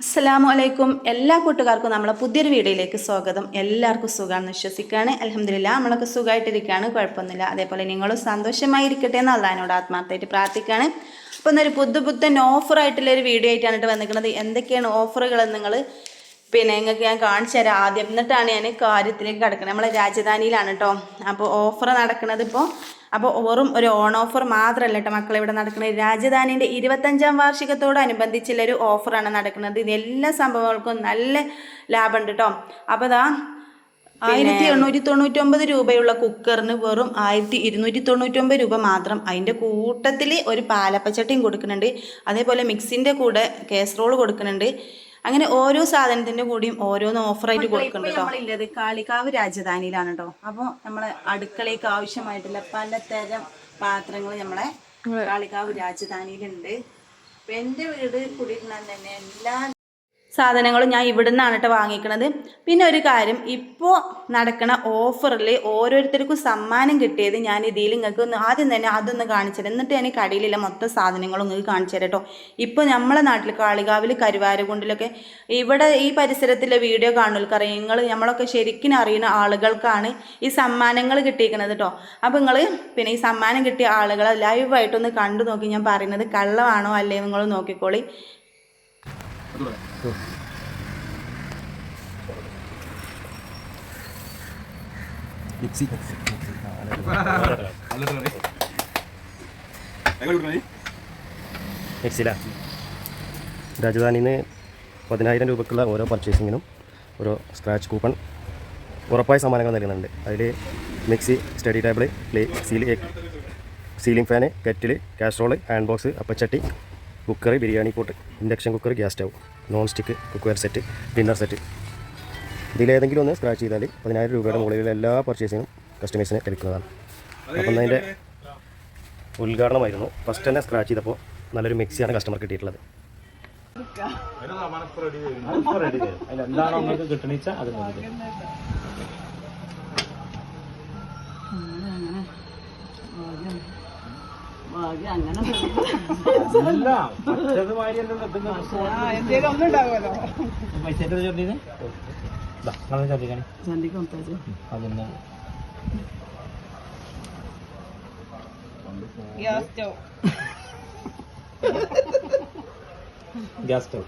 അസ്സലാമു വലൈക്കും എല്ലാ കൂട്ടുകാർക്കും നമ്മളെ പുതിയൊരു വീഡിയോയിലേക്ക് സ്വാഗതം. എല്ലാവർക്കും സുഖമാണെന്ന് വിശ്വസിക്കുകയാണ്. അലഹമില്ല നമ്മളൊക്കെ സുഖമായിട്ടിരിക്കുകയാണ്. കുഴപ്പമൊന്നുമില്ല. അതേപോലെ നിങ്ങളും സന്തോഷമായിരിക്കട്ടെ എന്ന് അള്ളഹാനോട് ആത്മാർത്ഥമായിട്ട് പ്രാർത്ഥിക്കുകയാണ്. അപ്പോൾ ഇന്നൊരു പുതു പുത്തൻ ഒരു വീഡിയോ ആയിട്ടാണ് വന്നിരിക്കുന്നത്. എന്തൊക്കെയാണ് ഓഫറുകൾ നിങ്ങൾ പിന്നെ നിങ്ങൾക്ക് ഞാൻ കാണിച്ചു തരാം ആദ്യം. എന്നിട്ടാണ് ഞാൻ കാര്യത്തിലേക്ക് കിടക്കുന്നത് നമ്മളെ രാജധാനിയിലാണ് കേട്ടോ അപ്പോൾ ഓഫർ നടക്കുന്നത് ഇപ്പോൾ അപ്പോൾ വെറും ഒരു ഓൺ ഓഫർ മാത്രമല്ല കേട്ടോ മക്കളെ ഇവിടെ നടക്കുന്നത് രാജധാനിന്റെ ഇരുപത്തഞ്ചാം വാർഷികത്തോടനുബന്ധിച്ചുള്ള ഒരു ഓഫറാണ് നടക്കുന്നത് ഇത് എല്ലാ സംഭവങ്ങൾക്കും നല്ല ലാഭമുണ്ട് കേട്ടോ അപ്പോൾ ഇതാ ആയിരത്തി എണ്ണൂറ്റി തൊണ്ണൂറ്റൊമ്പത് രൂപയുള്ള കുക്കറിന് വെറും ആയിരത്തി ഇരുന്നൂറ്റി തൊണ്ണൂറ്റൊമ്പത് രൂപ മാത്രം അതിന്റെ കൂട്ടത്തിൽ ഒരു പാലപ്പച്ചട്ടിയും കൊടുക്കുന്നുണ്ട്. അതേപോലെ മിക്സിന്റെ കൂടെ കേസറോൾ കൊടുക്കുന്നുണ്ട്. അങ്ങനെ ഓരോ സാധനത്തിന്റെ കൂടിയും ഓരോന്ന് ഓഫറായിട്ട് കൊടുക്കുന്നുണ്ട് കാളികാവ് രാജധാനിയിലാണ് കേട്ടോ അപ്പോൾ നമ്മളെ അടുക്കളയ്ക്ക് ആവശ്യമായിട്ടുള്ള പലതരം പാത്രങ്ങൾ നമ്മളെ കാളികാവ് രാജധാനിയിലുണ്ട്. അപ്പം എന്റെ വീട് കുടിയിരുന്നാൽ തന്നെ എല്ലാ സാധനങ്ങളും ഞാൻ ഇവിടെ നിന്നാണ് കേട്ടോ വാങ്ങിക്കണത്. പിന്നെ ഒരു കാര്യം ഇപ്പോൾ നടക്കുന്ന ഓഫറിൽ ഓരോരുത്തർക്കും സമ്മാനം കിട്ടിയത് ഞാൻ ഇതിൽ നിങ്ങൾക്ക് ഒന്ന് ആദ്യം തന്നെ അതൊന്ന് കാണിച്ചുതരാം എന്നിട്ട് ഞാൻ കടയിലുള്ള മൊത്തം സാധനങ്ങളും നിങ്ങൾക്ക് കാണിച്ചു തരാം കേട്ടോ ഇപ്പോൾ നമ്മളെ നാട്ടിൽ കാളികാവിൽ കരുവാരകുണ്ടിലൊക്കെ ഇവിടെ ഈ പരിസരത്തിലെ വീഡിയോ കാണുന്നവർക്ക് അറിയാം നിങ്ങൾ നമ്മളൊക്കെ ശരിക്കും അറിയുന്ന ആളുകൾക്കാണ് ഈ സമ്മാനങ്ങൾ കിട്ടിയിരിക്കുന്നത് കേട്ടോ അപ്പോൾ നിങ്ങൾ പിന്നെ ഈ സമ്മാനം കിട്ടിയ ആളുകളെ ലൈവായിട്ടൊന്ന് കണ്ടു നോക്കി ഞാൻ പറയുന്നത് കള്ളമാണോ അല്ലേ നിങ്ങൾ നോക്കിക്കോളി. മിക്സി മിക്സില രാജധാനിയിൽ നിന്ന് പതിനായിരം രൂപക്കുള്ള ഓരോ പർച്ചേസിങ്ങിനും ഓരോ സ്ക്രാച്ച് കൂപ്പൺ ഉറപ്പായ സമ്മാനങ്ങൾ നൽകുന്നുണ്ട്. അതിൽ mixie study table Seeley ceiling fan kettle casserole hand box അപ്പച്ചട്ടി cooker biryani pot induction cooker gas stove non stick cookware set dinner set. ഇതിലേതെങ്കിലും ഒന്ന് സ്ക്രാച്ച് ചെയ്താൽ പതിനായിരം രൂപയുടെ മുകളിലുള്ള എല്ലാ പർച്ചേസിനും കസ്റ്റമേഴ്സിന് ലഭിക്കുന്നതാണ്. അപ്പം അതിന്റെ ഉദ്ഘാടനമായിരുന്നു. ഫസ്റ്റ് തന്നെ സ്ക്രാച്ച് ചെയ്തപ്പോൾ നല്ലൊരു മിക്സിയാണ് കസ്റ്റമർ കിട്ടിയിട്ടുള്ളത്. എന്താണോ ചൊല്ലിക്കാണി. അതൊന്ന് ഗ്യാസ് സ്റ്റവ്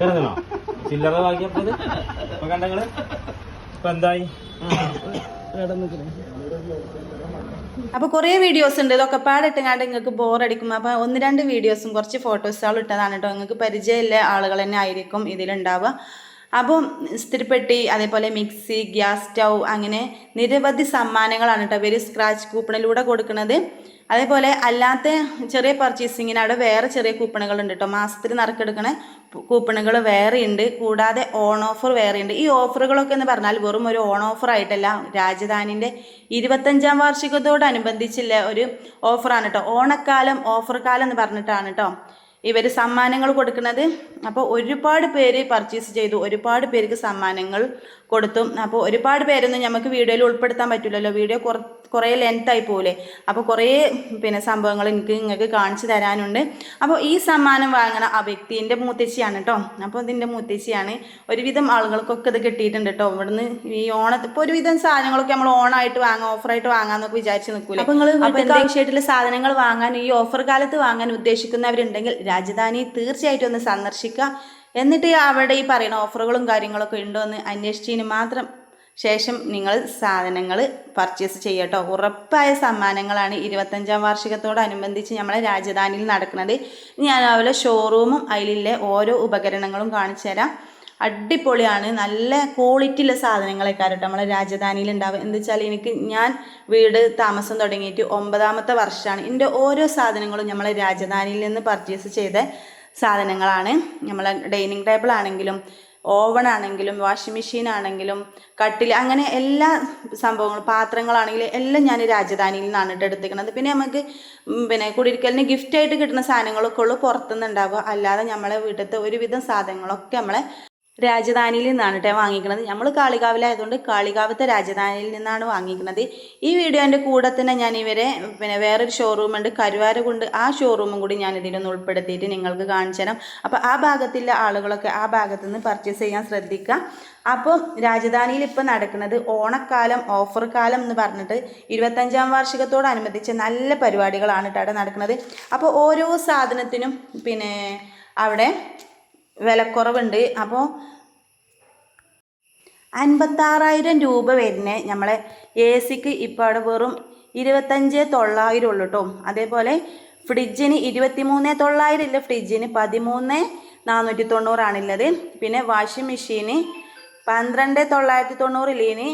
കിടന്നോ ചില്ലറ വാങ്ങിയപ്പോ? ഇപ്പൊ കണ്ടങ്ങൾ ഇപ്പൊ എന്തായി? അപ്പോൾ കുറേ വീഡിയോസ് ഉണ്ട്. ഇതൊക്കെ പാടിട്ടുങ്ങാണ്ട് നിങ്ങൾക്ക് ബോറടിക്കും അപ്പോൾ ഒന്ന് രണ്ട് വീഡിയോസും കുറച്ച് ഫോട്ടോസുകളും ഇട്ടതാണ് കേട്ടോ നിങ്ങൾക്ക് പരിചയമില്ല ആളുകൾ തന്നെ ആയിരിക്കും ഇതിലുണ്ടാവുക. അപ്പം ഇസ്തിരിപ്പെട്ടി അതേപോലെ മിക്സി ഗ്യാസ് സ്റ്റൗ അങ്ങനെ നിരവധി സമ്മാനങ്ങളാണ് കേട്ടോ ഇവർ സ്ക്രാച്ച് കൂപ്പണിലൂടെ കൊടുക്കുന്നത് അതേപോലെ അല്ലാത്ത ചെറിയ പർച്ചേസിങ്ങിന് അവിടെ വേറെ ചെറിയ കൂപ്പണുകൾ ഉണ്ട് കേട്ടോ മാസത്തിൽ നറുക്കെടുക്കണ കൂപ്പണുകൾ വേറെ ഉണ്ട്. കൂടാതെ ഓൺ ഓഫർ വേറെ ഉണ്ട്. ഈ ഓഫറുകളൊക്കെ എന്ന് പറഞ്ഞാൽ വെറും ഒരു ഓൺ ഓഫർ ആയിട്ടല്ല. രാജധാനിന്റെ ഇരുപത്തഞ്ചാം വാർഷികത്തോടനുബന്ധിച്ചുള്ള ഒരു ഓഫറാണ് കേട്ടോ ഓണക്കാലം ഓഫർ കാലം എന്ന് പറഞ്ഞിട്ടാണ് കേട്ടോ ഇവർ സമ്മാനങ്ങൾ കൊടുക്കുന്നത്. അപ്പോൾ ഒരുപാട് പേര് പർച്ചേസ് ചെയ്തു. ഒരുപാട് പേർക്ക് സമ്മാനങ്ങൾ കൊടുത്തു. അപ്പോൾ ഒരുപാട് പേരൊന്നും നമുക്ക് വീഡിയോയിൽ ഉൾപ്പെടുത്താൻ പറ്റില്ലല്ലോ. വീഡിയോ കുറ കുറേ ലെങ്ത്തായി പോലെ അപ്പോൾ കുറേ പിന്നെ സംഭവങ്ങൾ എനിക്ക് നിങ്ങൾക്ക് കാണിച്ചു തരാനുണ്ട്. അപ്പോൾ ഈ സമ്മാനം വാങ്ങണ ആ വ്യക്തി എന്റെ മൂത്തശ്ശിയാണ് കേട്ടോ അപ്പോൾ ഇതിന്റെ മൂത്തേച്ചിയാണ് ഒരുവിധം ആളുകൾക്കൊക്കെ ഇത് കിട്ടിയിട്ടുണ്ട് കേട്ടോ ഇവിടുന്ന് ഈ ഓണ ഇപ്പോൾ ഒരുവിധം സാധനങ്ങളൊക്കെ നമ്മൾ ഓണായിട്ട് വാങ്ങാം ഓഫറായിട്ട് വാങ്ങാമെന്നൊക്കെ വിചാരിച്ച് നിൽക്കൂല അപ്പോൾ നിങ്ങൾ വീട്ടിൽ ആവശ്യമായിട്ടുള്ള സാധനങ്ങൾ വാങ്ങാൻ ഈ ഓഫർ കാലത്ത് വാങ്ങാൻ ഉദ്ദേശിക്കുന്നവരുണ്ടെങ്കിൽ രാജധാനി തീർച്ചയായിട്ടും ഒന്ന് സന്ദർശിക്കുക. എന്നിട്ട് അവിടെ ഈ പറയുന്ന ഓഫറുകളും കാര്യങ്ങളൊക്കെ ഉണ്ടോ എന്ന് അന്വേഷിച്ചതിന് മാത്രം ശേഷം നിങ്ങൾ സാധനങ്ങൾ പർച്ചേസ് ചെയ്യട്ടോ. ഉറപ്പായ സമ്മാനങ്ങളാണ്. ഇരുപത്തഞ്ചാം വാർഷികത്തോടനുബന്ധിച്ച് നമ്മളെ രാജധാനിയിൽ നടക്കുന്നത്. ഞാൻ അതുപോലെ ഷോറൂമും അതിലെ ഓരോ ഉപകരണങ്ങളും കാണിച്ചു തരാം. അടിപൊളിയാണ്. നല്ല ക്വാളിറ്റിയുള്ള സാധനങ്ങളെ കേട്ടോ നമ്മളെ രാജധാനിയിൽ ഉണ്ടാവുക. എന്താ വെച്ചാൽ എനിക്ക് ഞാൻ വീട് താമസം തുടങ്ങിയിട്ട് ഒമ്പതാമത്തെ വർഷമാണ്. എന്റെ ഓരോ സാധനങ്ങളും നമ്മളെ രാജധാനിയിൽ നിന്ന് പർച്ചേസ് ചെയ്ത സാധനങ്ങളാണ്. നമ്മളെ ഡൈനിങ് ടേബിൾ ആണെങ്കിലും ഓവൺ ആണെങ്കിലും വാഷിംഗ് മെഷീൻ ആണെങ്കിലും കട്ടിൽ അങ്ങനെ എല്ലാ സംഭവങ്ങളും പാത്രങ്ങളാണെങ്കിലും എല്ലാം ഞാൻ രാജധാനിയിൽ നിന്നാണ് കേട്ടോ എടുത്തിരിക്കുന്നത് പിന്നെ നമുക്ക് പിന്നെ കുടിയിരിക്കലിന് ഗിഫ്റ്റായിട്ട് കിട്ടുന്ന സാധനങ്ങളൊക്കെ ഉള്ളു പുറത്തുനിന്ന് ഉണ്ടാവുക അല്ലാതെ നമ്മളെ വീട്ടിലത്തെ ഒരുവിധം സാധനങ്ങളൊക്കെ നമ്മളെ രാജധാനിയിൽ നിന്നാണ് കേട്ടോ വാങ്ങിക്കുന്നത് നമ്മൾ കാളികാവിലായതുകൊണ്ട് കാളികാവത്തെ രാജധാനിയിൽ നിന്നാണ് വാങ്ങിക്കുന്നത് ഈ വീഡിയോന്റെ കൂടെ തന്നെ ഞാൻ ഇവരെ പിന്നെ വേറൊരു ഷോറൂം ഉണ്ട്. കരുവാരകുണ്ട് ആ ഷോറൂമും കൂടി ഞാൻ ഇതിലൊന്ന് ഉൾപ്പെടുത്തിയിട്ട് നിങ്ങൾക്ക് കാണിച്ചു തരാം. അപ്പോൾ ആ ഭാഗത്തിലെ ആളുകളൊക്കെ ആ ഭാഗത്തു നിന്ന് പർച്ചേസ് ചെയ്യാൻ ശ്രദ്ധിക്കുക. അപ്പോൾ രാജധാനിയിൽ ഇപ്പോൾ നടക്കുന്നത് ഓണക്കാലം ഓഫർ കാലം എന്ന് പറഞ്ഞിട്ട് ഇരുപത്തഞ്ചാം വാർഷികത്തോടനുബന്ധിച്ച് നല്ല പരിപാടികളാണ് കേട്ടോ നടക്കുന്നത്. അപ്പോൾ ഓരോ സാധനത്തിനും പിന്നെ അവിടെ വിലക്കുറവുണ്ട്. അപ്പോൾ അൻപത്താറായിരം രൂപ വരുന്ന നമ്മളെ എ സിക്ക് ഇപ്പോൾ അവിടെ വെറും ഇരുപത്തഞ്ച് തൊള്ളായിരം ഉള്ളു കേട്ടോ അതേപോലെ ഫ്രിഡ്ജിന് ഇരുപത്തി മൂന്ന് തൊള്ളായിരം ഇല്ല ഫ്രിഡ്ജിന് പതിമൂന്ന് നാനൂറ്റി തൊണ്ണൂറാണുള്ളത് പിന്നെ വാഷിംഗ് മെഷീന് പന്ത്രണ്ട് തൊള്ളായിരത്തി തൊണ്ണൂറില്ലേന്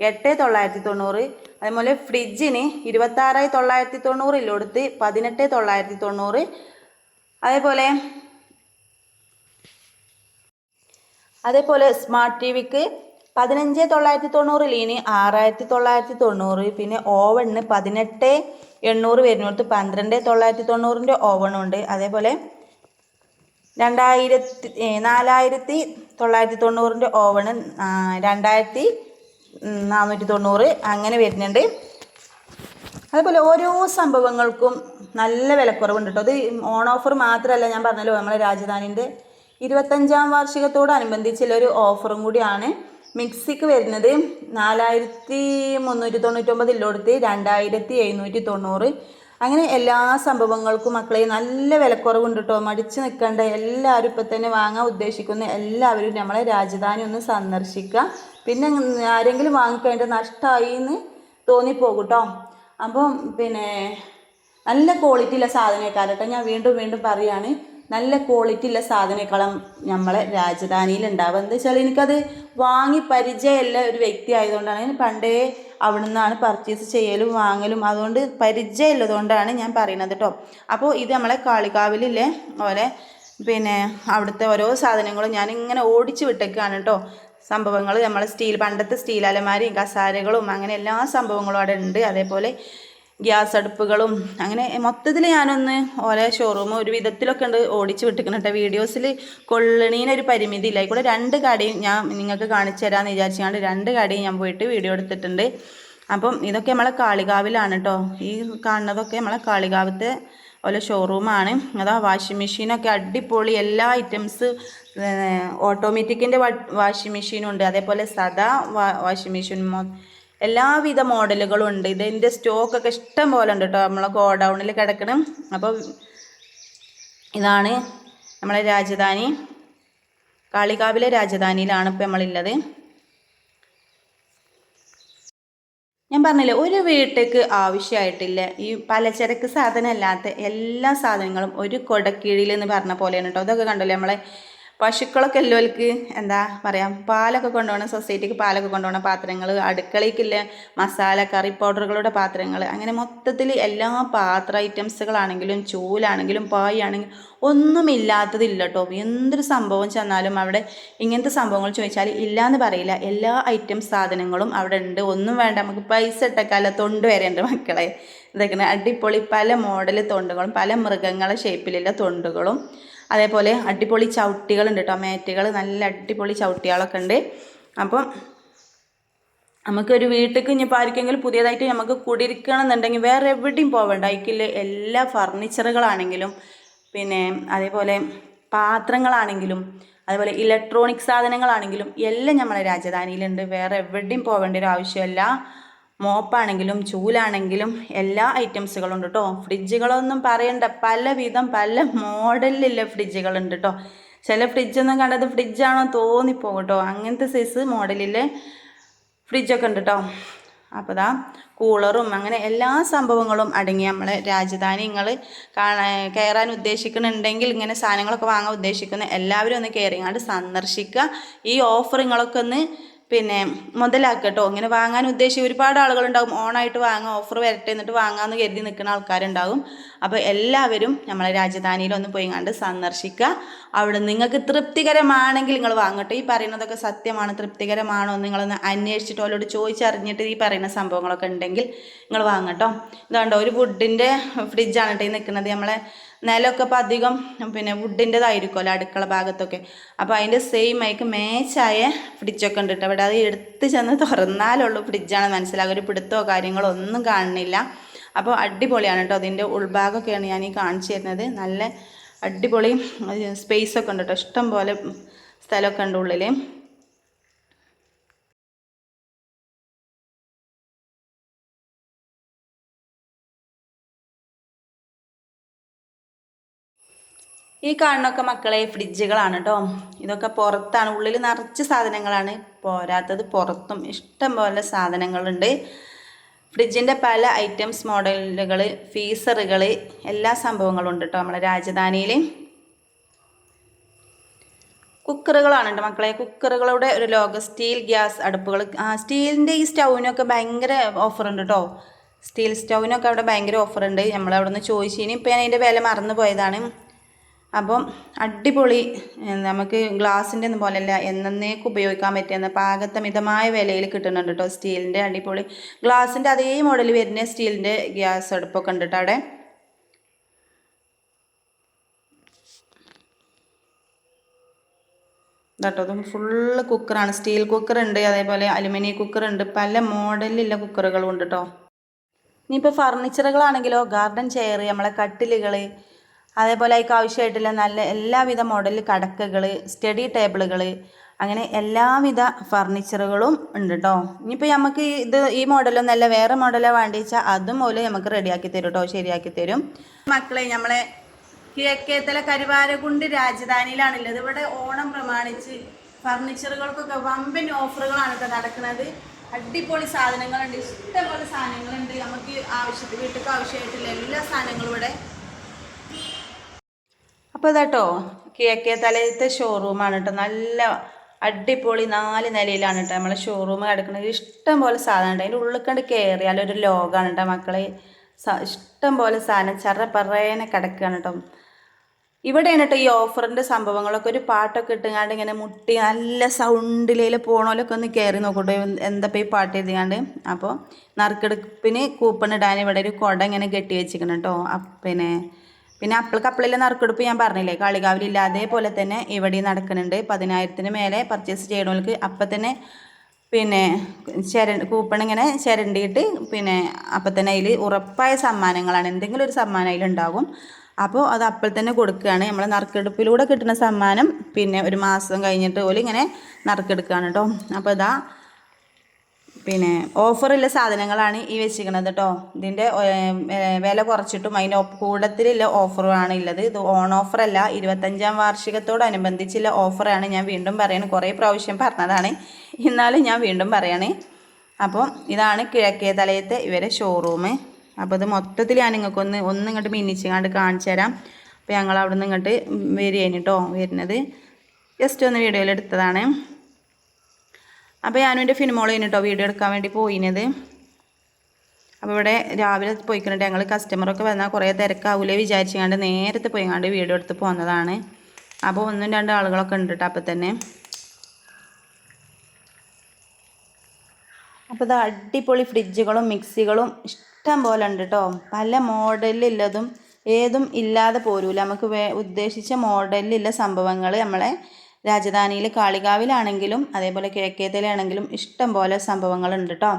എട്ട് തൊള്ളായിരത്തി തൊണ്ണൂറ് അതേപോലെ ഫ്രിഡ്ജിന് ഇരുപത്താറ് തൊള്ളായിരത്തി തൊണ്ണൂറിലൊടുത്ത് പതിനെട്ട് തൊള്ളായിരത്തി തൊണ്ണൂറ് അതേപോലെ അതേപോലെ സ്മാർട്ട് ടി വിക്ക് പതിനഞ്ച് തൊള്ളായിരത്തി തൊണ്ണൂറ് ലീന് ആറായിരത്തി തൊള്ളായിരത്തി തൊണ്ണൂറ് പിന്നെ ഓവണിന് പതിനെട്ട് എണ്ണൂറ് വരുന്നിടത്ത് പന്ത്രണ്ട് തൊള്ളായിരത്തി തൊണ്ണൂറിന്റെ ഓവണുണ്ട്. അതേപോലെ രണ്ടായിരത്തി നാലായിരത്തി തൊള്ളായിരത്തി തൊണ്ണൂറിന്റെ ഓവണ് രണ്ടായിരത്തി നാനൂറ്റി തൊണ്ണൂറ് അങ്ങനെ വരുന്നുണ്ട്. അതുപോലെ ഓരോ സംഭവങ്ങൾക്കും നല്ല വിലക്കുറവുണ്ട് കേട്ടോ അത് ഓൺ ഓഫർ മാത്രമല്ല ഞാൻ പറഞ്ഞല്ലോ നമ്മളെ രാജധാനിന്റെ ഇരുപത്തഞ്ചാം വാർഷികത്തോടനുബന്ധിച്ചുള്ള ഒരു ഓഫറും കൂടിയാണ് മിക്സിക്ക് വരുന്നത്. നാലായിരത്തി മുന്നൂറ്റി തൊണ്ണൂറ്റൊമ്പത് ഇല്ലോടത്ത് രണ്ടായിരത്തി എഴുന്നൂറ്റി തൊണ്ണൂറ് അങ്ങനെ എല്ലാ സംഭവങ്ങൾക്കും മക്കളെ നല്ല വിലക്കുറവുണ്ട് കേട്ടോ മടിച്ചു നിൽക്കേണ്ട എല്ലാവരും ഇപ്പം തന്നെ വാങ്ങാൻ ഉദ്ദേശിക്കുന്ന എല്ലാവരും നമ്മളെ രാജധാനി ഒന്ന് സന്ദർശിക്കുക പിന്നെ ആരെങ്കിലും വാങ്ങിക്കേണ്ട നഷ്ടമായി എന്ന് തോന്നിപ്പോകും കേട്ടോ അപ്പം പിന്നെ നല്ല ക്വാളിറ്റിയുള്ള സാധനക്കാരട്ടോ ഞാൻ വീണ്ടും വീണ്ടും പറയാണ്. നല്ല ക്വാളിറ്റി ഉള്ള സാധനക്കളം നമ്മളെ രാജധാനിയിൽ ഉണ്ടാവുക എന്താ വെച്ചാൽ എനിക്കത് വാങ്ങി പരിചയമല്ല ഒരു വ്യക്തി ആയതുകൊണ്ടാണ്. ഞാൻ പണ്ടേ അവിടെ നിന്നാണ് പർച്ചേസ് ചെയ്യലും വാങ്ങലും അതുകൊണ്ട് പരിചയമുള്ളതുകൊണ്ടാണ് ഞാൻ പറയുന്നത് കേട്ടോ അപ്പോൾ ഇത് നമ്മളെ കാളികാവിലില്ലേ? ഓലെ പിന്നെ അവിടുത്തെ ഓരോ സാധനങ്ങളും ഞാൻ ഇങ്ങനെ ഓടിച്ചു വിട്ടേക്കാണ് കേട്ടോ സംഭവങ്ങൾ നമ്മളെ സ്റ്റീൽ പണ്ടത്തെ സ്റ്റീൽ അലമാരയും കസാരകളും അങ്ങനെ എല്ലാ സംഭവങ്ങളും അവിടെ ഉണ്ട് അതേപോലെ ഗ്യാസ് അടുപ്പുകളും അങ്ങനെ മൊത്തത്തിൽ ഞാനൊന്ന് ഓരോ ഷോറൂം ഒരു വിധത്തിലൊക്കെ ഉണ്ട് ഓടിച്ച് വിട്ടിക്കണം കേട്ടോ വീഡിയോസിൽ കൊള്ളണീനൊരു പരിമിതി ഇല്ല. ഇവിടെ രണ്ട് കടയും ഞാൻ നിങ്ങൾക്ക് കാണിച്ചു തരാമെന്ന് വിചാരിച്ചുകൊണ്ട് രണ്ട് കടയും ഞാൻ പോയിട്ട് വീഡിയോ എടുത്തിട്ടുണ്ട്. അപ്പം ഇതൊക്കെ നമ്മളെ കാളികാവിലാണ് കേട്ടോ ഈ കാണുന്നതൊക്കെ നമ്മളെ കാളികാവത്തെ ഓരോ ഷോറൂമാണ് അതാ വാഷിംഗ് മെഷീനൊക്കെ അടിപൊളി എല്ലാ ഐറ്റംസ് ഓട്ടോമാറ്റിക്കിന്റെ വാഷിംഗ് മെഷീനും ഉണ്ട്. അതേപോലെ സദാ വാഷിംഗ് മെഷീൻ എല്ലാവിധ മോഡലുകളും ഉണ്ട്. ഇതിന്റെ സ്റ്റോക്കൊക്കെ ഇഷ്ടം പോലെ ഉണ്ട് കേട്ടോ നമ്മളെ ഗോഡൗണിൽ കിടക്കണം. അപ്പോൾ ഇതാണ് നമ്മളെ രാജധാനി. കാളികാവിലെ രാജധാനിയിലാണ് ഇപ്പം നമ്മളുള്ളത് ഞാൻ പറഞ്ഞില്ലേ ഒരു വീട്ടിലേക്ക് ആവശ്യമായിട്ടില്ല. ഈ പലചരക്ക് സാധനമല്ലാത്ത എല്ലാ സാധനങ്ങളും ഒരു കൊടക്കീഴിൽ എന്ന് പറഞ്ഞ പോലെയാണ് കേട്ടോ അതൊക്കെ കണ്ടല്ലോ നമ്മളെ പശുക്കളൊക്കെ എല്ലാവർക്ക് എന്താ പറയുക പാലൊക്കെ കൊണ്ടുപോകണം സൊസൈറ്റിക്ക് പാലൊക്കെ കൊണ്ടുപോകണ. പാത്രങ്ങൾ അടുക്കളയ്ക്കില്ല മസാല കറി പൗഡറുകളുടെ പാത്രങ്ങൾ അങ്ങനെ മൊത്തത്തിൽ എല്ലാ പാത്ര ഐറ്റംസുകളാണെങ്കിലും ചൂലാണെങ്കിലും പായ് ആണെങ്കിലും ഒന്നുമില്ലാത്തതില്ല കേട്ടോ എന്തൊരു സംഭവം ചെന്നാലും അവിടെ ഇങ്ങനത്തെ സംഭവങ്ങൾ ചോദിച്ചാൽ ഇല്ല എന്ന് പറയില്ല. എല്ലാ ഐറ്റം സാധനങ്ങളും അവിടെ ഉണ്ട്. ഒന്നും വേണ്ട. നമുക്ക് പൈസ ഇട്ടക്കാല തൊണ്ട് വരെ ഉണ്ട് മക്കളെ. ഇതൊക്കെ അടിപൊളി പല മോഡൽ തൊണ്ടുകളും പല മൃഗങ്ങളെ ഷേപ്പിലുള്ള തൊണ്ടുകളും. അതേപോലെ അടിപൊളി ചവിട്ടികളുണ്ട് കേട്ടോ മാറ്റുകൾ. നല്ല അടിപൊളി ചവിട്ടികളൊക്കെ ഉണ്ട്. അപ്പം നമുക്കൊരു വീട്ടിലേക്ക് ഇനിയിപ്പോൾ ആർക്കെങ്കിലും പുതിയതായിട്ട് നമുക്ക് കുടിയിരിക്കണം എന്നുണ്ടെങ്കിൽ വേറെ എവിടെയും പോവേണ്ട. അതിൽ എല്ലാ ഫർണിച്ചറുകളാണെങ്കിലും പിന്നെ അതേപോലെ പാത്രങ്ങളാണെങ്കിലും അതേപോലെ ഇലക്ട്രോണിക് സാധനങ്ങളാണെങ്കിലും എല്ലാം നമ്മളെ രാജധാനിയിലുണ്ട്. വേറെ എവിടെയും പോകേണ്ട ഒരു ആവശ്യമില്ല. മോപ്പാണെങ്കിലും ചൂലാണെങ്കിലും എല്ലാ ഐറ്റംസുകളും ഉണ്ട് കേട്ടോ ഫ്രിഡ്ജുകളൊന്നും പറയണ്ട. പലവിധം പല മോഡലിലുള്ള ഫ്രിഡ്ജുകളുണ്ട് കേട്ടോ ചില ഫ്രിഡ്ജൊന്നും കണ്ടത് ഫ്രിഡ്ജാണോ തോന്നിപ്പോകും കേട്ടോ അങ്ങനത്തെ സൈസ് മോഡലിലെ ഫ്രിഡ്ജൊക്കെ ഉണ്ട് കേട്ടോ അപ്പോൾ ദാ കൂളറും അങ്ങനെ എല്ലാ സംഭവങ്ങളും അടങ്ങി നമ്മളെ രാജധാനി നിങ്ങൾ കാണാൻ കയറാൻ ഉദ്ദേശിക്കുന്നുണ്ടെങ്കിൽ ഇങ്ങനെ സാധനങ്ങളൊക്കെ വാങ്ങാൻ ഉദ്ദേശിക്കുന്ന എല്ലാവരും ഒന്ന് കയറിങ്ങാണ്ട് സന്ദർശിക്കുക. ഈ ഓഫറുകളൊക്കെ ഒന്ന് പിന്നെ മുതലാക്കട്ടോ. കേട്ടോ ഇങ്ങനെ വാങ്ങാൻ ഉദ്ദേശിച്ച് ഒരുപാട് ആളുകളുണ്ടാവും. ഓണായിട്ട് വാങ്ങാം ഓഫർ വരട്ടെ എന്നിട്ട് വാങ്ങാമെന്ന് കരുതി നിൽക്കുന്ന ആൾക്കാരുണ്ടാവും. അപ്പോൾ എല്ലാവരും നമ്മളെ രാജധാനിയിൽ ഒന്ന് പോയി കണ്ട് സന്ദർശിക്കുക. അവിടെ നിങ്ങൾക്ക് തൃപ്തികരമാണെങ്കിൽ നിങ്ങൾ വാങ്ങട്ടെ. ഈ പറയുന്നതൊക്കെ സത്യമാണ് തൃപ്തികരമാണോ നിങ്ങളൊന്ന് അന്വേഷിച്ചിട്ട് അവരോട് ചോദിച്ചറിഞ്ഞിട്ട് ഈ പറയുന്ന സംഭവങ്ങളൊക്കെ ഉണ്ടെങ്കിൽ നിങ്ങൾ വാങ്ങട്ടോ. ഇതാണ്ടോ ഒരു വുഡിന്റെ ഫ്രിഡ്ജാണ് കേട്ടോ ഈ നിൽക്കുന്നത്. നമ്മളെ നിലമൊക്കെ ഇപ്പോൾ അധികം പിന്നെ വുഡിന്റെതായിരിക്കുമല്ലോ അടുക്കള ഭാഗത്തൊക്കെ. അപ്പോൾ അതിന്റെ സെയിം ആയിക്ക് മേച്ചായ ഫ്രിഡ്ജൊക്കെ ഉണ്ട് കേട്ടോ അവിടെ അത് എടുത്ത് ചെന്ന് തുറന്നാലുള്ളൂ ഫ്രിഡ്ജാണ് മനസ്സിലാകുക ഒരു പിടുത്തോ കാര്യങ്ങളോ ഒന്നും കാണുന്നില്ല. അപ്പോൾ അടിപൊളിയാണ് കേട്ടോ അതിന്റെ ഉൾഭാഗമൊക്കെയാണ് ഞാൻ ഈ കാണിച്ചു തരുന്നത്. നല്ല അടിപൊളി സ്പേസ് ഒക്കെ ഉണ്ട് കേട്ടോ ഇഷ്ടം പോലെ സ്ഥലമൊക്കെ ഉണ്ട് ഉള്ളിൽ ഈ കാണുന്നൊക്കെ മക്കളെ ഫ്രിഡ്ജുകളാണ് കേട്ടോ ഇതൊക്കെ പുറത്താണ്. ഉള്ളിൽ നിറച്ച് സാധനങ്ങളാണ്. പോരാത്തത് പുറത്തും ഇഷ്ടം പോലെ സാധനങ്ങളുണ്ട്. ഫ്രിഡ്ജിന്റെ പല ഐറ്റംസ് മോഡലുകൾ ഫീസറുകൾ എല്ലാ സംഭവങ്ങളും ഉണ്ട് കേട്ടോ നമ്മളെ രാജധാനിയിൽ കുക്കറുകളാണ് കേട്ടോ മക്കളെ. കുക്കറുകളുടെ ഒരു ലോക സ്റ്റീൽ ഗ്യാസ് അടുപ്പുകൾ സ്റ്റീലിന്റെ ഈ സ്റ്റൗവിനൊക്കെ ഭയങ്കര ഓഫർ ഉണ്ട് കേട്ടോ സ്റ്റീൽ സ്റ്റൗവിനൊക്കെ അവിടെ ഭയങ്കര ഓഫർ ഉണ്ട് നമ്മൾ ചോദിച്ചു. ഇനി ഇപ്പം ഞാൻ അതിന്റെ വില മറന്നു പോയതാണ് അപ്പം അടിപൊളി നമുക്ക് ഗ്ലാസിന്റെ ഒന്നും പോലെയല്ല എന്നേക്ക് ഉപയോഗിക്കാൻ പറ്റുന്ന പാകത്തെ മിതമായ വിലയിൽ കിട്ടുന്നുണ്ട് കേട്ടോ സ്റ്റീലിന്റെ അടിപൊളി. ഗ്ലാസിന്റെ അതേ മോഡൽ വരുന്ന സ്റ്റീലിന്റെ ഗ്യാസ് അടുപ്പൊക്കെ ഉണ്ട് കേട്ടോ അവിടെ. കേട്ടോ അതും ഫുള്ള് കുക്കറാണ് സ്റ്റീൽ കുക്കർ ഉണ്ട് അതേപോലെ അലുമിനിയം കുക്കർ ഉണ്ട് പല മോഡലിലുള്ള കുക്കറുകളും ഉണ്ട് കേട്ടോ. ഇനിയിപ്പോൾ ഫർണിച്ചറുകളാണെങ്കിലോ ഗാർഡൻ ചെയർ നമ്മളെ കട്ടിലുകൾ അതേപോലെ അതിക്ക് ആവശ്യമായിട്ടുള്ള നല്ല എല്ലാവിധ മോഡൽ കടക്കകൾ സ്റ്റഡി ടേബിളുകൾ അങ്ങനെ എല്ലാവിധ ഫർണിച്ചറുകളും ഉണ്ട് കേട്ടോ ഇനിയിപ്പോൾ നമുക്ക് ഇത് ഈ മോഡലൊന്നല്ല വേറെ മോഡലോ വേണ്ടി വെച്ചാൽ അതും പോലെ നമുക്ക് റെഡിയാക്കി തരും കേട്ടോ ശരിയാക്കി തരും. മക്കളെ നമ്മളെ കിഴക്കേത്തല കരുവാരകുണ്ട് രാജധാനിയിലാണുള്ളത്. ഇവിടെ ഓണം പ്രമാണിച്ച് ഫർണിച്ചറുകൾക്കൊക്കെ വമ്പൻ ഓഫറുകളാണ് കേട്ടോ നടക്കുന്നത്. അടിപൊളി സാധനങ്ങളുണ്ട് ഇഷ്ടംപോലെ സാധനങ്ങളുണ്ട്. നമുക്ക് ആവശ്യത്തിന് വീട്ടിലേക്ക് ആവശ്യമായിട്ടുള്ള എല്ലാ സാധനങ്ങളും ഇവിടെ അപ്പോൾ ഇതാട്ടോ കിഴക്കേ തലയത്തെ ഷോറൂമാണ് കേട്ടോ നല്ല അടിപൊളി നാല് നിലയിലാണ് കേട്ടോ നമ്മളെ ഷോറൂം കിടക്കുന്നത് ഇഷ്ടം പോലെ സാധനം ഉണ്ട് അതിന്റെ ഉള്ളിൽ കണ്ട് കയറിയാൽ ഒരു ലോകമാണ് കേട്ടോ മക്കളെ. ഇഷ്ടം പോലെ സാധനം ചറ പറയനെ കിടക്കുകയാണ് കേട്ടോ ഇവിടെയാണ് കേട്ടോ ഈ ഓഫറിന്റെ സംഭവങ്ങളൊക്കെ. ഒരു പാട്ടൊക്കെ ഇട്ടുങ്ങാണ്ട് ഇങ്ങനെ മുട്ടി നല്ല സൗണ്ടിലേൽ പോണോലൊക്കെ ഒന്ന് കയറി നോക്കട്ടെ. എന്താ ഈ പാട്ട് എഴുതിയാണ്ട് അപ്പോൾ നറുക്കെടുപ്പിന് കൂപ്പൺ ഇടാൻ ഇവിടെ ഒരു കുട ഇങ്ങനെ കെട്ടി വെച്ചിരിക്കണം കേട്ടോ പിന്നെ പിന്നെ അപ്പിൾ കപ്പിളിലെ നറുക്കെടുപ്പ് ഞാൻ പറഞ്ഞില്ലേ കാളികാവിലില്ല അതേപോലെ തന്നെ ഇവിടെ നടക്കുന്നുണ്ട്. പതിനായിരത്തിന് മേലെ പർച്ചേസ് ചെയ്യണവർക്ക് അപ്പം തന്നെ പിന്നെ ചര കൂപ്പൺ ഇങ്ങനെ ചിരണ്ടിയിട്ട് പിന്നെ അപ്പം തന്നെ അതിൽ ഉറപ്പായ സമ്മാനങ്ങളാണ്. എന്തെങ്കിലും ഒരു സമ്മാനം അതിലുണ്ടാകും അപ്പോൾ അത് അപ്പോൾ തന്നെ കൊടുക്കുകയാണ്. നമ്മൾ നറുക്കെടുപ്പിലൂടെ കിട്ടുന്ന സമ്മാനം പിന്നെ ഒരു മാസം കഴിഞ്ഞിട്ട് പോലും ഇങ്ങനെ നറുക്കെടുക്കുകയാണ് കേട്ടോ അപ്പോൾ ഇതാ പിന്നെ ഓഫറുള്ള സാധനങ്ങളാണ് ഈ വെച്ചിരിക്കുന്നത് കേട്ടോ ഇതിന്റെ വില കുറച്ചിട്ടും അതിന്റെ കൂടത്തിലുള്ള ഓഫറുമാണ് ഉള്ളത്. ഇത് ഓൺ ഓഫറല്ല ഇരുപത്തഞ്ചാം വാർഷികത്തോടനുബന്ധിച്ചുള്ള ഓഫറാണ്. ഞാൻ വീണ്ടും പറയുന്നത് കുറേ പ്രാവശ്യം പറഞ്ഞതാണ്. എന്നാലും ഞാൻ വീണ്ടും പറയണേ. അപ്പോൾ ഇതാണ് കിഴക്കേ തലയത്തെ ഇവരെ ഷോറൂം അപ്പോൾ ഇത് മൊത്തത്തിൽ ഞാൻ നിങ്ങൾക്കൊന്ന് ഒന്ന് ഇങ്ങോട്ട് മിന്നിച്ചങ്ങാണ്ട് കാണിച്ചു തരാം. അപ്പോൾ ഞങ്ങൾ അവിടെ നിന്ന് ഇങ്ങോട്ട് വരികയാണ് കേട്ടോ വരുന്നത്. ജസ്റ്റ് ഒന്ന് വീഡിയോയിൽ എടുത്തതാണ്. അപ്പോൾ ഞാനും എന്റെ ഫിനിമോൾ കേട്ടോ വീഡിയോ എടുക്കാൻ വേണ്ടി പോയിനത്. അപ്പോൾ ഇവിടെ രാവിലെ പോയിക്കുന്നുണ്ട് ഞങ്ങൾ കസ്റ്റമറൊക്കെ വന്നാൽ കുറേ തിരക്കാവൂലേ വിചാരിച്ചുകൊണ്ട് നേരത്തെ പോയിങ്ങാണ്ട് വീഡിയോ എടുത്ത് പോകുന്നതാണ് അപ്പോൾ ഒന്നും രണ്ട് ആളുകളൊക്കെ ഉണ്ട് കേട്ടോ അപ്പോൾ തന്നെ. അപ്പോൾ ഇത് അടിപൊളി ഫ്രിഡ്ജുകളും മിക്സികളും ഇഷ്ടം പോലെ ഉണ്ട് കേട്ടോ പല മോഡലിലുള്ളതും ഏതും ഇല്ലാതെ പോരൂല. നമുക്ക് ഉദ്ദേശിച്ച മോഡലിലുള്ള സംഭവങ്ങൾ നമ്മളെ രാജധാനിയിൽ കാളികാവിലാണെങ്കിലും അതേപോലെ കിഴക്കേത്തലാണെങ്കിലും ഇഷ്ടം പോലെ സംഭവങ്ങളുണ്ട് കേട്ടോ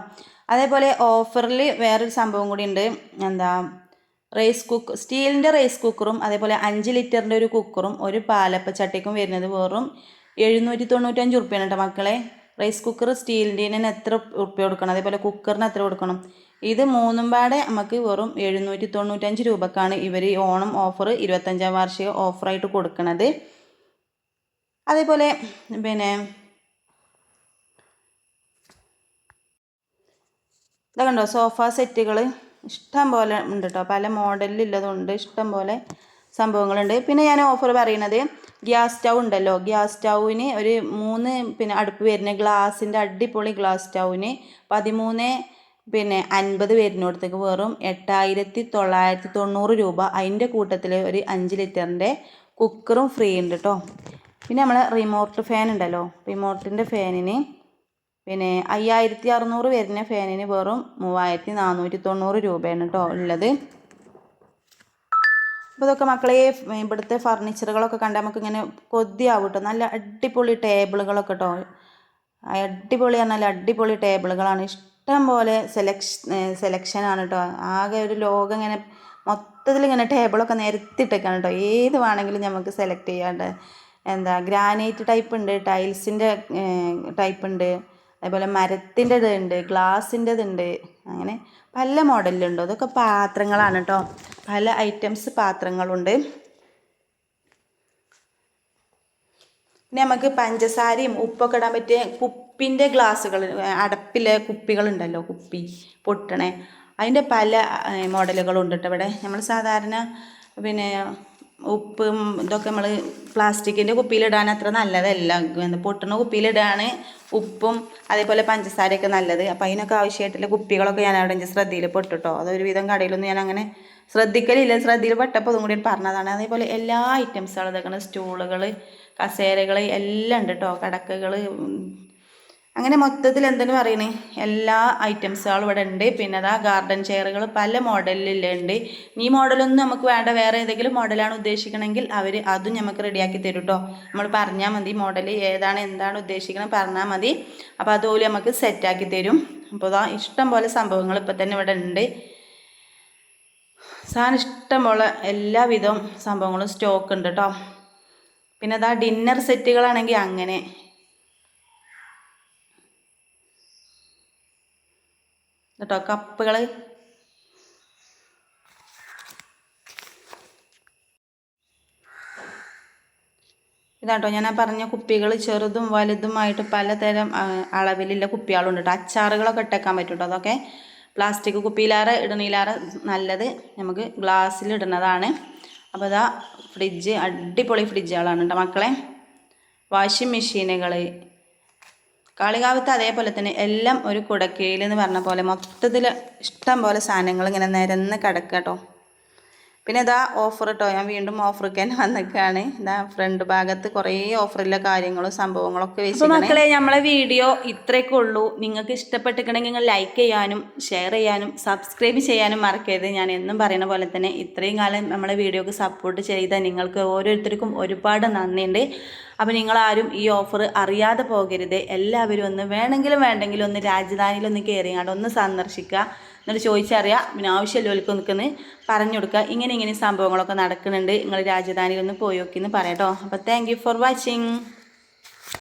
അതേപോലെ ഓഫറിൽ വേറൊരു സംഭവം കൂടി ഉണ്ട്. എന്താ റൈസ് കുക്ക് സ്റ്റീലിന്റെ റൈസ് കുക്കറും അതേപോലെ അഞ്ച് ലിറ്ററിന്റെ ഒരു കുക്കറും ഒരു പാലപ്പ ചട്ടിക്കും വരുന്നത് വെറും എഴുന്നൂറ്റി തൊണ്ണൂറ്റഞ്ച് ഉറുപ്പ്യാണ് കേട്ടോ മക്കളെ. റൈസ് കുക്കർ സ്റ്റീലിന്റെ എത്ര ഉറുപ്പ്യ കൊടുക്കണം? അതേപോലെ കുക്കറിന് എത്ര കൊടുക്കണം? ഇത് മൂന്നും പാടെ നമുക്ക് വെറും എഴുന്നൂറ്റി തൊണ്ണൂറ്റഞ്ച് രൂപക്കാണ് ഇവർ ഓണം ഓഫർ ഇരുപത്തഞ്ചാം വാർഷിക ഓഫറായിട്ട് കൊടുക്കുന്നത് അതേപോലെ പിന്നെ ഇതാ കണ്ടോ സോഫ സെറ്റുകൾ ഇഷ്ടം പോലെ ഉണ്ട് കേട്ടോ പല മോഡലിലുള്ളതുണ്ട് ഇഷ്ടം പോലെ സംഭവങ്ങളുണ്ട്. പിന്നെ ഞാൻ ഓഫർ പറയുന്നത് ഗ്യാസ് സ്റ്റൗ ഉണ്ടല്ലോ. ഗ്യാസ് സ്റ്റൗവിന് ഒരു മൂന്ന് പിന്നെ അടുപ്പ് വരുന്ന ഗ്ലാസിന്റെ അടിപൊളി ഗ്ലാസ് സ്റ്റൗവിന് പതിമൂന്ന് പിന്നെ അൻപത് വരുന്നിടത്തേക്ക് വെറും എട്ടായിരത്തി തൊള്ളായിരത്തി തൊണ്ണൂറ് രൂപ. അതിന്റെ കൂട്ടത്തിൽ ഒരു അഞ്ച് ലിറ്ററിന്റെ കുക്കറും ഫ്രീ ഉണ്ട് കേട്ടോ പിന്നെ നമ്മൾ റിമോട്ട് ഫാൻ ഉണ്ടല്ലോ. റിമോട്ടിന്റെ ഫാനിന് പിന്നെ അയ്യായിരത്തി അറുന്നൂറ് വരുന്ന ഫാനിന് വെറും മൂവായിരത്തി നാനൂറ്റി തൊണ്ണൂറ് രൂപയാണ് കേട്ടോ ഉള്ളത്. അപ്പോൾ ഇതൊക്കെ മക്കളെ ഇവിടുത്തെ ഫർണിച്ചറുകളൊക്കെ കണ്ടാൽ നമുക്ക് ഇങ്ങനെ കൊതിയാവും കേട്ടോ നല്ല അടിപൊളി ടേബിളുകളൊക്കെ കേട്ടോ അടിപൊളി പറഞ്ഞാൽ അടിപൊളി ടേബിളുകളാണ് ഇഷ്ടം പോലെ സെലക്ഷ സെലക്ഷനാണ് കേട്ടോ ആകെ ഒരു ലോകം ഇങ്ങനെ മൊത്തത്തിൽ ഇങ്ങനെ ടേബിളൊക്കെ നിരത്തിയിട്ടൊക്കെയാണ് കേട്ടോ ഏത് വേണമെങ്കിലും നമുക്ക് സെലക്ട് ചെയ്യാണ്ട്. എന്താ ഗ്രാനൈറ്റ് ടൈപ്പ് ഉണ്ട് ടൈൽസിന്റെ ടൈപ്പ് ഉണ്ട് അതേപോലെ മരത്തിന്റെ ഇതുണ്ട് ഗ്ലാസിന്റെതുണ്ട് അങ്ങനെ പല മോഡലിലുണ്ട് അതൊക്കെ പാത്രങ്ങളാണ് കേട്ടോ പല ഐറ്റംസ് പാത്രങ്ങളുണ്ട്. പിന്നെ നമുക്ക് പഞ്ചസാരയും ഉപ്പൊക്കെ ഇടാൻ പറ്റിയ കുപ്പിന്റെ ഗ്ലാസ്സുകൾ അടപ്പിലെ കുപ്പികളുണ്ടല്ലോ കുപ്പി പൊട്ടണേ. അതിന്റെ പല മോഡലുകളുണ്ട് കേട്ടോ ഇവിടെ. നമ്മൾ സാധാരണ പിന്നെ ഉപ്പും ഇതൊക്കെ നമ്മൾ പ്ലാസ്റ്റിക്കിന്റെ കുപ്പിയിലിടാൻ അത്ര നല്ലതല്ല. പൊട്ടുന്ന കുപ്പിയിലിടാണ് ഉപ്പും അതേപോലെ പഞ്ചസാരയൊക്കെ നല്ലത്. അപ്പോൾ അതിനൊക്കെ ആവശ്യമായിട്ടുള്ള കുപ്പികളൊക്കെ ഞാൻ അവിടെ എന്റെ ശ്രദ്ധയിൽ പെട്ടിട്ടോ. അതൊരുവിധം കടയിലൊന്നും ഞാൻ അങ്ങനെ ശ്രദ്ധിക്കലില്ല. ശ്രദ്ധയിൽ പെട്ടപ്പോൾ അതും കൂടി പറഞ്ഞതാണ്. അതേപോലെ എല്ലാ ഐറ്റംസുകളും ഇതൊക്കെ സ്റ്റൂളുകൾ കസേരകൾ എല്ലാം ഉണ്ട് കേട്ടോ കടക്കകൾ അങ്ങനെ മൊത്തത്തിൽ എന്തെങ്കിലും പറയണേ? എല്ലാ ഐറ്റംസുകളും ഇവിടെ ഉണ്ട്. പിന്നെ അതാ ഗാർഡൻ ചെയറുകൾ പല മോഡലിലുണ്ട് ഈ മോഡലൊന്നും നമുക്ക് വേണ്ട. വേറെ ഏതെങ്കിലും മോഡലാണ് ഉദ്ദേശിക്കണമെങ്കിൽ അവർ അതും നമുക്ക് റെഡിയാക്കി തരും കേട്ടോ നമ്മൾ പറഞ്ഞാൽ മതി മോഡൽ ഏതാണ് എന്താണ് ഉദ്ദേശിക്കണം പറഞ്ഞാൽ മതി. അപ്പോൾ അതുപോലെ നമുക്ക് സെറ്റാക്കി തരും. അപ്പോൾ അതാ ഇഷ്ടം പോലെ സംഭവങ്ങൾ ഇപ്പം തന്നെ ഇവിടെ ഉണ്ട്. സാധനം ഇഷ്ടംപോലെ എല്ലാവിധം സംഭവങ്ങളും സ്റ്റോക്ക് ഉണ്ട് കേട്ടോ പിന്നെ അതാ ഡിന്നർ സെറ്റുകളാണെങ്കിൽ അങ്ങനെ കേട്ടോ കപ്പുകൾ ഇതാട്ടോ ഞാൻ പറഞ്ഞ കുപ്പികൾ ചെറുതും വലുതുമായിട്ട് പലതരം അളവിലുള്ള കുപ്പികളുണ്ട് കേട്ടോ. അച്ചാറുകളൊക്കെ ഇട്ടേക്കാൻ പറ്റും കേട്ടോ അതൊക്കെ. പ്ലാസ്റ്റിക് കുപ്പിയിലാറ് ഇടണിലാറെ നല്ലത് നമുക്ക് ഗ്ലാസ്സിൽ ഇടുന്നതാണ്. അപ്പോൾ ഇതാ ഫ്രിഡ്ജ് അടിപൊളി ഫ്രിഡ്ജുകളാണ് കേട്ടോ മക്കളെ. വാഷിംഗ് മെഷീനുകൾ കാളികാവത്ത് അതേപോലെ തന്നെ എല്ലാം ഒരു കുടക്കീഴിൽ എന്ന് പറഞ്ഞ പോലെ മൊത്തത്തിൽ ഇഷ്ടം പോലെ സാധനങ്ങൾ ഇങ്ങനെ നിരന്ന് കിടക്കുക കേട്ടോ പിന്നെ ഇതാ ഓഫർ കേട്ടോ ഞാൻ വീണ്ടും ഓഫർ തന്നെ വന്നിക്കാണ്. ഇതാ ഫ്രണ്ട് ഭാഗത്ത് കുറേ ഓഫറിലെ കാര്യങ്ങളും സംഭവങ്ങളൊക്കെ വെച്ചു മക്കളെ നമ്മളെ വീഡിയോ ഇത്രയൊക്കെ ഉള്ളൂ. നിങ്ങൾക്ക് ഇഷ്ടപ്പെട്ടിട്ടുണ്ടെങ്കിൽ നിങ്ങൾ ലൈക്ക് ചെയ്യാനും ഷെയർ ചെയ്യാനും സബ്സ്ക്രൈബ് ചെയ്യാനും മറക്കരുത്. ഞാൻ എന്നും പറയുന്ന പോലെ തന്നെ ഇത്രയും കാലം നമ്മളെ വീഡിയോക്ക് സപ്പോർട്ട് ചെയ്ത നിങ്ങൾക്ക് ഓരോരുത്തർക്കും ഒരുപാട് നന്ദിയുണ്ട്. അപ്പോൾ നിങ്ങളാരും ഈ ഓഫർ അറിയാതെ പോകരുത്. എല്ലാവരും ഒന്ന് വേണമെങ്കിലും വേണ്ടെങ്കിലും ഒന്ന് രാജധാനിയിൽ രാജധാനിയിലൊന്ന് കയറിയാണ്ട് ഒന്ന് സന്ദർശിക്കുക. എന്നിട്ട് ചോദിച്ചറിയാം പിന്നെ ആവശ്യമുള്ളവർക്ക് നിൽക്കുന്ന. പറഞ്ഞു കൊടുക്കുക ഇങ്ങനെ ഇങ്ങനെ സംഭവങ്ങളൊക്കെ നടക്കുന്നുണ്ട്. നിങ്ങൾ രാജധാനിയിൽ ഒന്ന് പോയി നോക്കി എന്ന് പറയാം കേട്ടോ അപ്പോൾ താങ്ക് ഫോർ വാച്ചിങ്